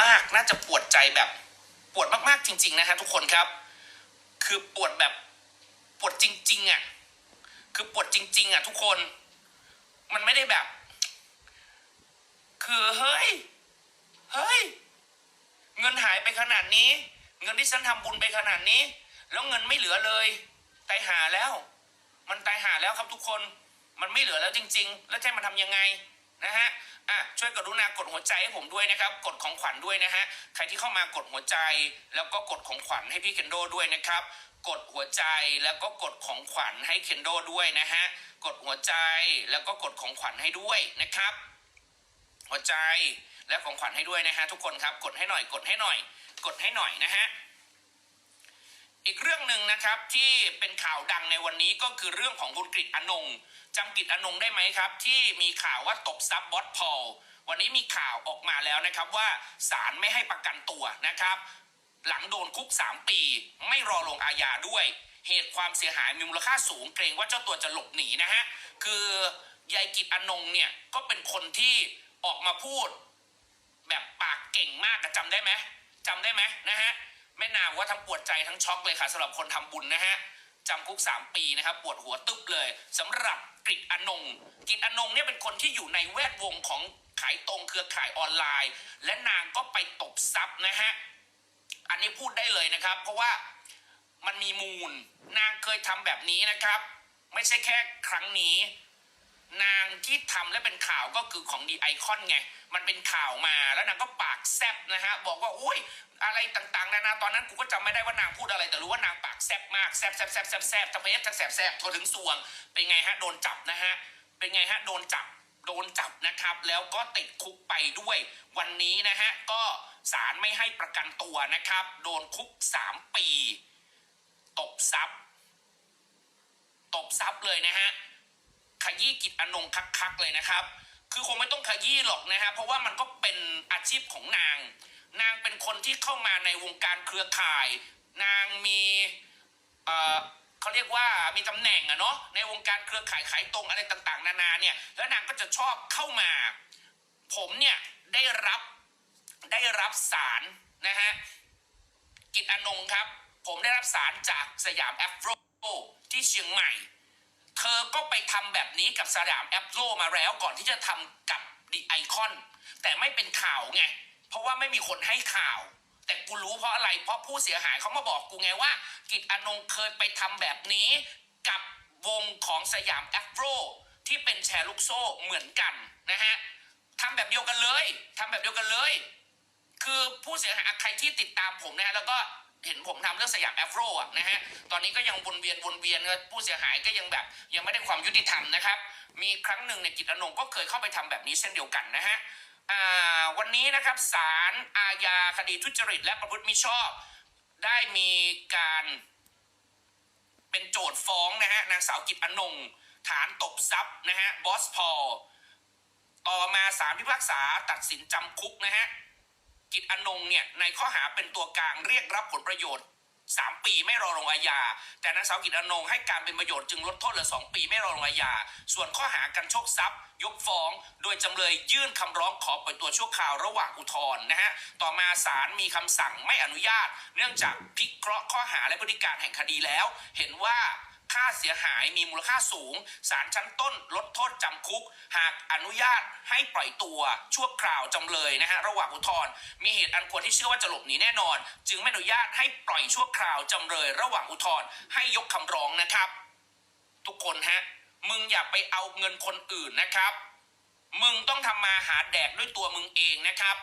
มากๆ น่าจะปวดใจแบบปวดมากๆจริง ๆ นะฮะทุกคนครับ คือปวดแบบปวดจริงๆอะคือปวดจริง ๆอะทุกคน มันไม่ได้แบบ คือเฮ้ยเฮ้ยเงินหายไปขนาดนี้ เงินที่ฉันทำบุญไปขนาดนี้ แล้วเงินไม่เหลือเลยตายหาแล้ว มันตายหาแล้วครับทุกคน มันไม่เหลือแล้วจริง ๆ แล้วจะมันทำยังไงนะฮะ อะช่วยกรุณากดหัวใจให้ผมด้วยนะครับ กดของขวัญด้วยนะฮะใครที่เข้ามากดหัวใจ แล้วก็กดของขวัญให้พี่เคนโดด้วยนะครับ กดหัวใจแล้วก็กดของขวัญให้เคนโดด้วยนะฮะกดหัวใจแล้วก็กดของขวัญให้ด้วยนะครับ หัวใจและของขวัญให้ด้วยนะฮะทุกคนครับ กดให้หน่อยกดให้หน่อย กดให้หน่อยนะฮะ อีกเรื่องหนึ่งนะครับที่เป็นข่าวดังในวันนี้ก็คือเรื่องของคุณกฤษอนงจำกฤษอนงได้ไหมครับ ที่มีข่าวว่าตบซับบอสพอลวันนี้มีข่าวออกมาแล้วนะครับว่าศาลไม่ให้ประกันตัวนะครับ หลังโดนคุก 3 ปี ไม่รอลงอาญาด้วย เหตุความเสียหายมีมูลค่าสูงเกรงว่าเจ้าตัวจะหลบหนีนะฮะคือยายกิจอนงเนี่ยก็เป็นคนที่ออกมาพูด แบบปากเก่งมากจำได้ไหมจำได้ไหมนะฮะ แม่นางว่าทั้งปวดใจทั้งช็อกเลยค่ะสำหรับคนทำบุญนะฮะจำคุก 3 ปีนะครับปวดหัวตึ๊บเลยสำหรับกฤษอนงกฤษอนงเนี่ยเป็นคนที่อยู่ในแวดวงของขายตรงเครือข่ายออนไลน์ และนางก็ไปตบซับนะฮะอันนี้พูดได้เลยนะครับ เพราะว่ามันมีมูล นางเคยทำแบบนี้นะครับ ไม่ใช่แค่ครั้งนี้ นางที่ทำและเป็นข่าวก็คือของดีไอคอนไง มันเป็นข่าวมาแล้วนางก็ปากแซบนะฮะบอกว่าอุ้ยอะไรต่างๆนานาตอนนั้นกูก็จำไม่ได้ว่านางพูดอะไรแต่รู้ว่านางปากแซบมากแซบแซบแซบแซบแซบทำไมจะแซบแซบโทรถึงสวง เป็นไงฮะโดนจับนะฮะเป็นไงฮะโดนจับโดนจับนะครับ แล้วก็ติดคุกไปด้วย วันนี้นะฮะก็ศาลไม่ให้ประกันตัวนะครับ โดนคุกสามปีตบทรัพย์ตบทรัพย์เลยนะฮะขยี้กิจอนงคักๆเลยนะครับ คือคงไม่ต้องขยี้หรอกนะฮะเพราะว่ามันก็เป็นอาชีพของนาง นางเป็นคนที่เข้ามาในวงการเครือข่าย นางมีเอ่อเขาเรียกว่ามีตำแหน่งอะเนาะในวงการเครือข่ายขายตรงอะไรต่างๆ นานาเนี่ยแล้วนางก็จะชอบเข้ามา ผมเนี่ยได้รับได้รับสารนะฮะกิจอนงครับ ผมได้รับสารจากสยามแอฟโรที่เชียงใหม่ เธอก็ไปทำแบบนี้กับสยามแอปโรมาแล้วก่อนที่จะทำกับดีไอคอนแต่ไม่เป็นข่าวไง เพราะว่าไม่มีคนให้ข่าว แต่กูรู้เพราะอะไร เพราะผู้เสียหายเขามาบอกกูไงว่า กิจอนงเคยไปทำแบบนี้กับวงของสยามแอปโรที่เป็นแชร์ลูกโซ่เหมือนกันนะฮะทำแบบเดียวกันเลยทำแบบเดียวกันเลย คือผู้เสียหายใครที่ติดตามผมนะฮะแล้วก็ เห็นผมทำเรื่องสยามแอฟโรอะนะฮะ ตอนนี้ก็ยังวนเวียนวนเวียนผู้เสียหายก็ยังแบบยังไม่ได้ความยุติธรรมนะครับ มีครั้งหนึ่งในยกิจอนงก็เคยเข้าไปทำแบบนี้เช่นเดียวกันนะฮะอ่าวันนี้นะครับศาลอาญาคดีทุจริต และประพฤติมิชอบ ได้มีการเป็นโจทย์ฟ้องนะฮะนางสาวกิจอนงฐานตบทรัพย์นะฮะบอสพอต่อมาศาลพิพากษาตัดสินจำคุกนะฮะ กิจอนงเนี่ยในข้อหาเป็นตัวกลางเรียกรับผลประโยชน์ 3 ปีไม่รอลงอาญา แต่นางสาวกิจอนงให้การเป็นประโยชน์จึงลดโทษเหลือ 2 ปีไม่รอลงอาญา ส่วนข้อหากันโชคทรัพย์ ยกฟ้อง โดยจำเลยยื่นคำร้องขอปล่อยตัวชั่วคราวระหว่างอุทธรณ์นะฮะ ต่อมาศาลมีคำสั่งไม่อนุญาต เนื่องจากพิเคราะห์ข้อหาและพฤติการแห่งคดีแล้ว เห็นว่า ค่าเสียหายมีมูลค่าสูง ศาลชั้นต้นลดโทษจำคุก หากอนุญาตให้ปล่อยตัวชั่วคราวจำเลยนะฮะระหว่างอุทธรณ์มีเหตุอันควรที่เชื่อว่าจะหลบหนีแน่นอน จึงไม่อนุญาตให้ปล่อยชั่วคราวจำเลย ระหว่างอุทธรณ์ให้ยกคำร้องนะครับ ทุกคนฮะมึงอย่าไปเอาเงินคนอื่นนะครับ มึงต้องทำมาหาแดกด้วยตัวมึงเองนะครับ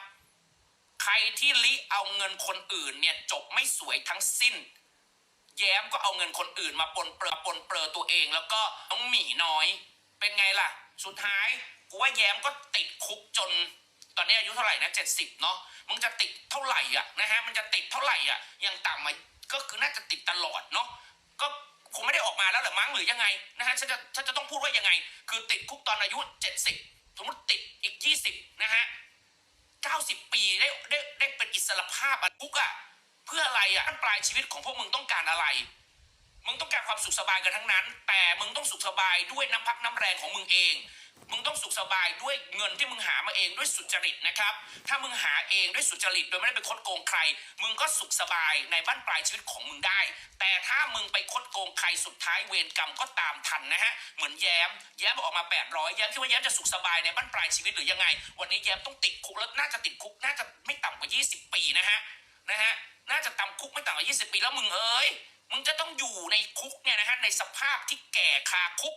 ใครที่ลิเอาเงินคนอื่นเนี่ยจบไม่สวยทั้งสิ้น แย้มก็เอาเงินคนอื่นมาปนเปื้อปนเปื้อตัวเอง แล้วก็น้องหมีน้อย เป็นไงล่ะ สุดท้ายกูว่าแย้มก็ติดคุกจน ตอนนี้อายุเท่าไหร่นะเจ็ดสิบเนาะมึงจะติดเท่าไหร่อะนะฮะมันจะติดเท่าไหร่อะยังต่ำมาก็คือน่าจะติดตลอดเนาะก็คงไม่ได้ออกมาแล้วหรือมั้งหรือยังไงนะฮะฉันจะฉันจะต้องพูดว่ายังไง คือติดคุกตอนอายุเจ็ดสิบสมมติติดอีกยี่สิบนะฮะเก้าสิบปีได้ได้ได้เป็นอิสรภาพอะคุกอะ เพื่ออะไรอะปลายชีวิตของพวกมึงต้องการอะไร มึงต้องการความสุขสบายกันทั้งนั้น แต่มึงต้องสุขสบายด้วยน้ำพักน้ำแรงของมึงเอง มึงต้องสุขสบายด้วยเงินที่มึงหามาเองด้วยสุจริตนะครับ ถ้ามึงหาเองด้วยสุจริตโดยไม่ได้ไปคดโกงใคร มึงก็สุขสบายในบ้านปลายชีวิตของมึงได้ แต่ถ้ามึงไปคดโกงใครสุดท้ายเวรกรรมก็ตามทันนะฮะ เหมือนแย้ม แย้มออกมา 800 แย้มคิดว่าแย้มจะสุขสบายในบ้านปลายชีวิตหรือยังไง วันนี้แย้มต้องติดคุกแล้วน่าจะติดคุกน่าจะไม่ต่ำกว่า 20 ปีนะฮะ นะฮะน่าจะตำคุกไม่ต่ำกว่า 20 ปีแล้วมึงเอ้ยมึงจะต้องอยู่ในคุกเนี่ยนะฮะในสภาพที่แก่คาคุก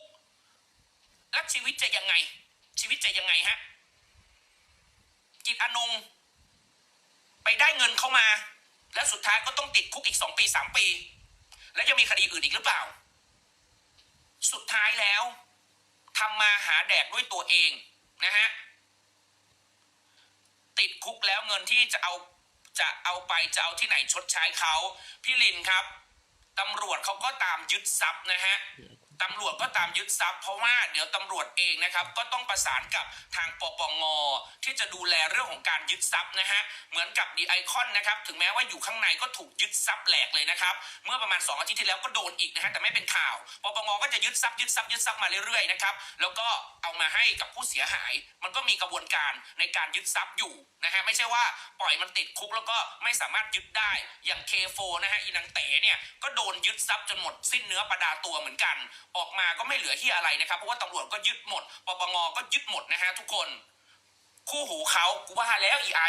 แล้วชีวิตจะยังไง ชีวิตจะยังไงฮะจิตอนง ไปได้เงินเข้ามา แล้วสุดท้ายก็ต้องติดคุกอีกสองปีสามปี แล้วจะมีคดีอื่นอีกหรือเปล่า สุดท้ายแล้วทำมาหาแดกด้วยตัวเองนะฮะติดคุกแล้วเงินที่จะเอา จะเอาไปจะเอาที่ไหนชดใช้เขาพี่ลินครับตำรวจเขาก็ตามยึดทรัพย์นะฮะ ตำรวจก็ตามยึดทรัพย์เพราะว่าเดี๋ยวตำรวจเองนะครับ ก็ต้องประสานกับทางปปงที่จะดูแลเรื่องของการยึดทรัพย์นะฮะเหมือนกับดีไอคอนนะครับถึงแม้ว่าอยู่ข้างในก็ถูกยึดทรัพย์แหลกเลยนะครับ เมื่อประมาณ 2 อาทิตย์ที่แล้วก็โดนอีกนะฮะแต่ไม่เป็นข่าวปปงก็จะยึดทรัพย์ยึดทรัพย์ยึดทรัพย์มาเรื่อยๆนะครับแล้วก็เอามาให้กับผู้เสียหาย มันก็มีกระบวนการในการยึดทรัพย์อยู่นะฮะไม่ใช่ว่าปล่อยมันติดคุกแล้วก็ไม่สามารถยึดได้อย่างเคโฟนะฮะอีนางเต๋เนี่ยก็โดนยึดทรัพย์จนหมดสิ้นเนื้อประดาตัวเหมือนกันออกมาก็ไม่เหลือที่อะไรนะครับ เพราะว่าตำรวจก็ยึดหมด ปปงก็ยึดหมดนะฮะทุกคน คู่หูเขากูว่าแล้วอีไอ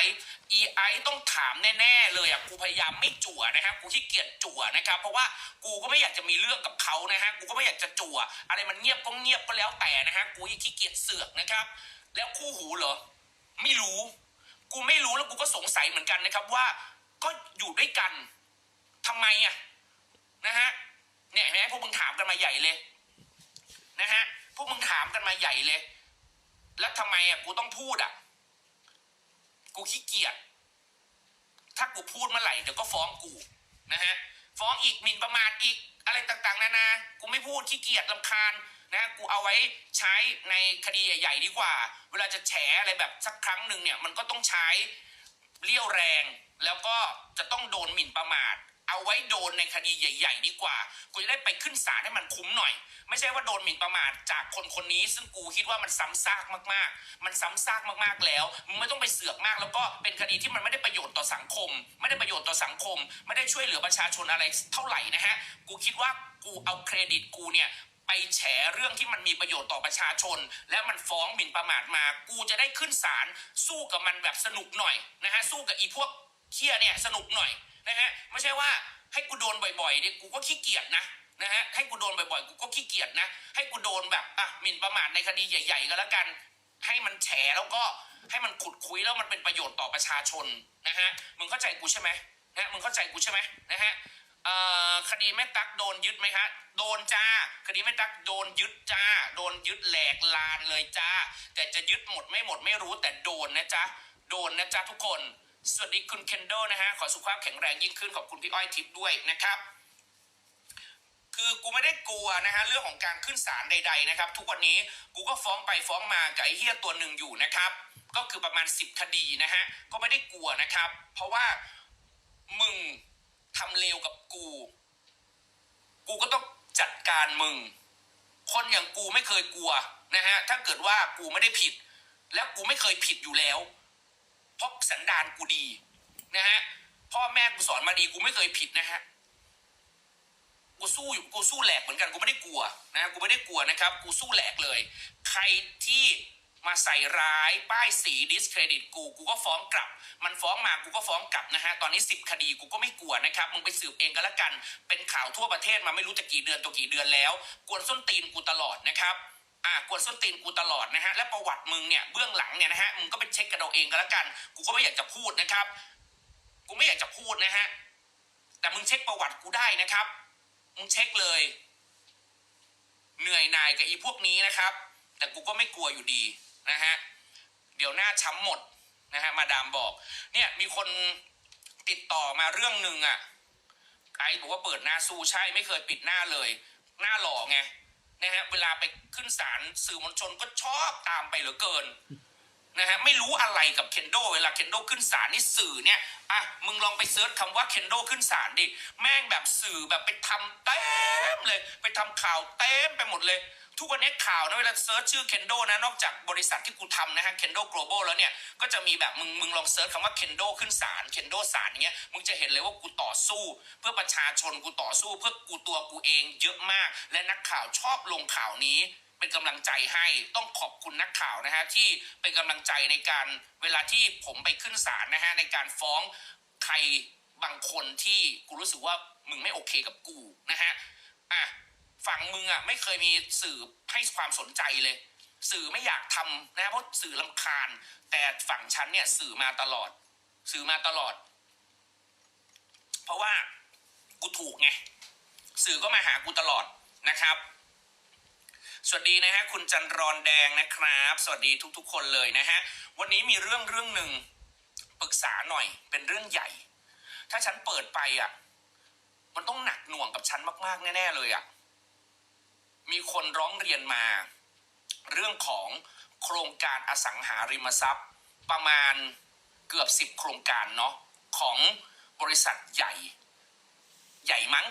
อีไอต้องถามแน่ๆเลยอะกูพยายามไม่จั่วนะครับกูขี้เกียจจั่วนะครับ เพราะว่ากูก็ไม่อยากจะมีเรื่องกับเขานะฮะกูก็ไม่อยากจะจั่ว อะไรมันเงียบก็เงียบก็แล้วแต่นะฮะกูยังขี้เกียจเสือกนะครับ แล้วคู่หูเหรอไม่รู้ กูไม่รู้แล้วกูก็สงสัยเหมือนกันนะครับว่าก็อยู่ด้วยกันทำไมอะนะฮะเนี่ยเห็นไหมพวกมึงถามกันมาใหญ่เลย นะฮะพวกมึงถามกันมาใหญ่เลย แล้วทำไมอะกูต้องพูดอะ กูขี้เกียจถ้ากูพูดเมื่อไหร่เดี๋ยวก็ฟ้องกูนะฮะฟ้องอีกหมิ่นประมาทอีกอะไรต่างๆ นานา กูไม่พูดขี้เกียจลำคาญนะกูเอาไว้ใช้ในคดีใหญ่ๆดีกว่า เวลาจะแฉอะไรแบบสักครั้งหนึ่งเนี่ยมันก็ต้องใช้เรี่ยวแรง แล้วก็จะต้องโดนหมิ่นประมาท เอาไว้โดนในคดีใหญ่ ๆ ดีกว่า กูจะได้ไปขึ้นศาลให้มันคุ้มหน่อย ไม่ใช่ว่าโดนหมิ่นประมาทจากคนคนนี้ ซึ่งกูคิดว่ามันซ้ำซากมากๆ มันซ้ำซากมากๆแล้วมึงไม่ต้องไปเสือกมาก แล้วก็เป็นคดีที่มันไม่ได้ประโยชน์ต่อสังคม ไม่ได้ประโยชน์ต่อสังคม ไม่ได้ช่วยเหลือประชาชนอะไรเท่าไหร่นะฮะกูคิดว่ากูเอาเครดิตกูเนี่ยไปแฉเรื่องที่มันมีประโยชน์ต่อประชาชน และมันฟ้องหมิ่นประมาทมา กูจะได้ขึ้นศาลสู้กับมันแบบสนุกหน่อยนะฮะสู้กับอีพวกเคียเนี่ยสนุกหน่อย นะฮะไม่ใช่ว่าให้กูโดนบ่อยๆเนี่ยกูก็ขี้เกียจนะนะฮะให้กูโดนบ่อยๆกูก็ขี้เกียจนะ ให้กูโดนแบบอะหมิ่นประมาทในคดีใหญ่ ๆ ก็แล้วกัน ให้มันแฉแล้วก็ให้มันขุดคุยแล้วมันเป็นประโยชน์ต่อประชาชนนะฮะมึงเข้าใจกูใช่ไหมนะมึงเข้าใจกูใช่ไหมนะฮะคดีแม่ตักโดนยึดไหมคะโดนจ้า คดีแม่ตักโดนยึดจ้า โดนยึดแหลกลานเลยจ้า แต่จะยึดหมดไม่หมดไม่รู้แต่โดนนะจ๊ะ โดนนะจ๊ะทุกคน สวัสดีคุณเคนโดนะฮะ ขอสุขภาพแข็งแรงยิ่งขึ้นขอบคุณพี่อ้อยทิพย์ด้วยนะครับ คือกูไม่ได้กลัวนะฮะเรื่องของการขึ้นศาลใด ๆ นะครับ ทุกวันนี้กูก็ฟ้องไปฟ้องมากับไอ้เฮียตัวหนึ่งอยู่นะครับ ก็คือประมาณ 10 คดีนะฮะ ก็ไม่ได้กลัวนะครับ เพราะว่ามึงทำเลวกับกู กูก็ต้องจัดการมึง คนอย่างกูไม่เคยกลัวนะฮะ ถ้าเกิดว่ากูไม่ได้ผิด แล้วกูไม่เคยผิดอยู่แล้ว ราะสันดานกูดีนะฮะพ่อแม่กูสอนมาดีกูไม่เคยผิดนะฮะกูสู้อยู่กูสู้แหลกเหมือนกันกูไม่ได้กลัวนะกูไม่ได้กลัวนะครับ กูสู้แหลกเลย ใครที่มาใส่ร้ายป้ายสีดิสเครดิตกูกูก็ฟ้องกลับ มันฟ้องมากูก็ฟ้องกลับนะฮะตอนนี้สิบคดีกูก็ไม่กลัวนะครับมึงไปสืบเองก็แล้วกัน เป็นข่าวทั่วประเทศมาไม่รู้จะกี่เดือนตัวกี่เดือนแล้ว กวนส้นตีนกูตลอดนะครับ อ่ากวนส้นตีนกูตลอดนะฮะและประวัติมึงเนี่ยเบื้องหลังเนี่ยนะฮะมึงก็ไปเช็คกันเอาเองก็แล้วกัน กูก็ไม่อยากจะพูดนะครับ กูไม่อยากจะพูดนะฮะแต่มึงเช็คประวัติกูได้นะครับ มึงเช็คเลย เหนื่อยหน่ายกับอีพวกนี้นะครับ แต่กูก็ไม่กลัวอยู่ดีนะฮะเดี๋ยวหน้าช้ำหมดนะฮะมาดามบอก เนี่ยมีคนติดต่อมาเรื่องหนึ่งอะไอ้บอกว่าเปิดหน้าสู้ใช่ไม่เคยปิดหน้าเลย หน้าหล่อไง นะฮะเวลาไปขึ้นศาลสื่อมวลชนก็ชอบตามไปเหลือเกิน นะฮะไม่รู้อะไรกับเคนโดเวลาเคนโดขึ้นศาลนี่สื่อเนี่ยอะมึงลองไปเซิร์ชคำว่าเคนโดขึ้นศาลดิแม่งแบบสื่อแบบไปทำเต็มเลย ไปทำข่าวเต็มไปหมดเลยทุกวันนี้ข่าวนะเวลาเซิร์ชชื่อเคนโดนะนอกจากบริษัทที่กูทำนะฮะเคนโด global แล้วเนี่ย ก็จะมีแบบมึงมึงลองเซิร์ชคำว่าเคนโดขึ้นศาลเคนโดศาลเงี้ยมึงจะเห็นเลยว่ากูต่อสู้ เพื่อประชาชนกูต่อสู้ เพื่อกูตัวกูเองเยอะมาก และนักข่าวชอบลงข่าวนี้ เป็นกำลังใจให้ต้องขอบคุณนักข่าวนะฮะที่เป็นกำลังใจในการเวลาที่ผมไปขึ้นศาลนะฮะในการฟ้องใครบางคนที่กูรู้สึกว่ามึงไม่โอเคกับกูนะฮะอะฝั่งมึงอะไม่เคยมีสื่อให้ความสนใจเลย สื่อไม่อยากทำนะเพราะสื่อลำคาญ แต่ฝั่งฉันเนี่ยสื่อมาตลอด สื่อมาตลอด เพราะว่ากูถูกไงสื่อก็มาหากูตลอดนะครับ สวัสดีนะฮะคุณจันรอนแดงนะครับ สวัสดีทุกๆ คนเลยนะฮะวันนี้มีเรื่องเรื่องหนึ่งปรึกษาหน่อยเป็นเรื่องใหญ่ ถ้าฉันเปิดไปอะ มันต้องหนักหน่วงกับฉันมากๆ แน่ ๆ เลยอะมีคนร้องเรียนมา เรื่องของโครงการอสังหาริมทรัพย์ ประมาณเกือบสิบโครงการเนาะของบริษัทใหญ่ ใหญ่มั้ง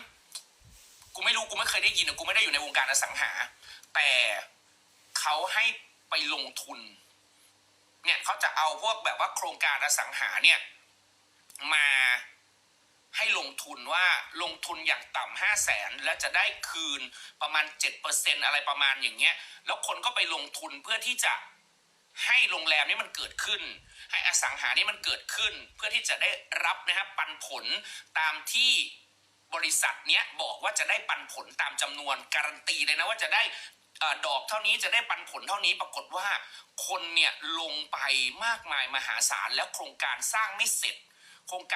กูไม่รู้กูไม่เคยได้ยินอะกูไม่ได้อยู่ในวงการอสังหา แต่เขาให้ไปลงทุน เนี่ยเขาจะเอาพวกแบบว่าโครงการอสังหาเนี่ย มาให้ลงทุนว่าลงทุนอย่างต่ำห้าแสนและจะได้คืนประมาณเจ็ดเปอร์เซ็นอะไรประมาณอย่างเงี้ย แล้วคนก็ไปลงทุนเพื่อที่จะให้โรงแรมนี้มันเกิดขึ้น ให้อสังหานี้มันเกิดขึ้น เพื่อที่จะได้รับนะครับปันผลตามที่ บริษัทเนี้ยบอกว่าจะได้ปันผลตามจำนวนการันตีเลยนะว่าจะได้อดอกเท่านี้จะได้ปันผลเท่านี้ปรากฏว่า คนเนี่ยลงไปมากมายมหาศาลแล้วโครงการสร้างไม่เสร็จโครงการ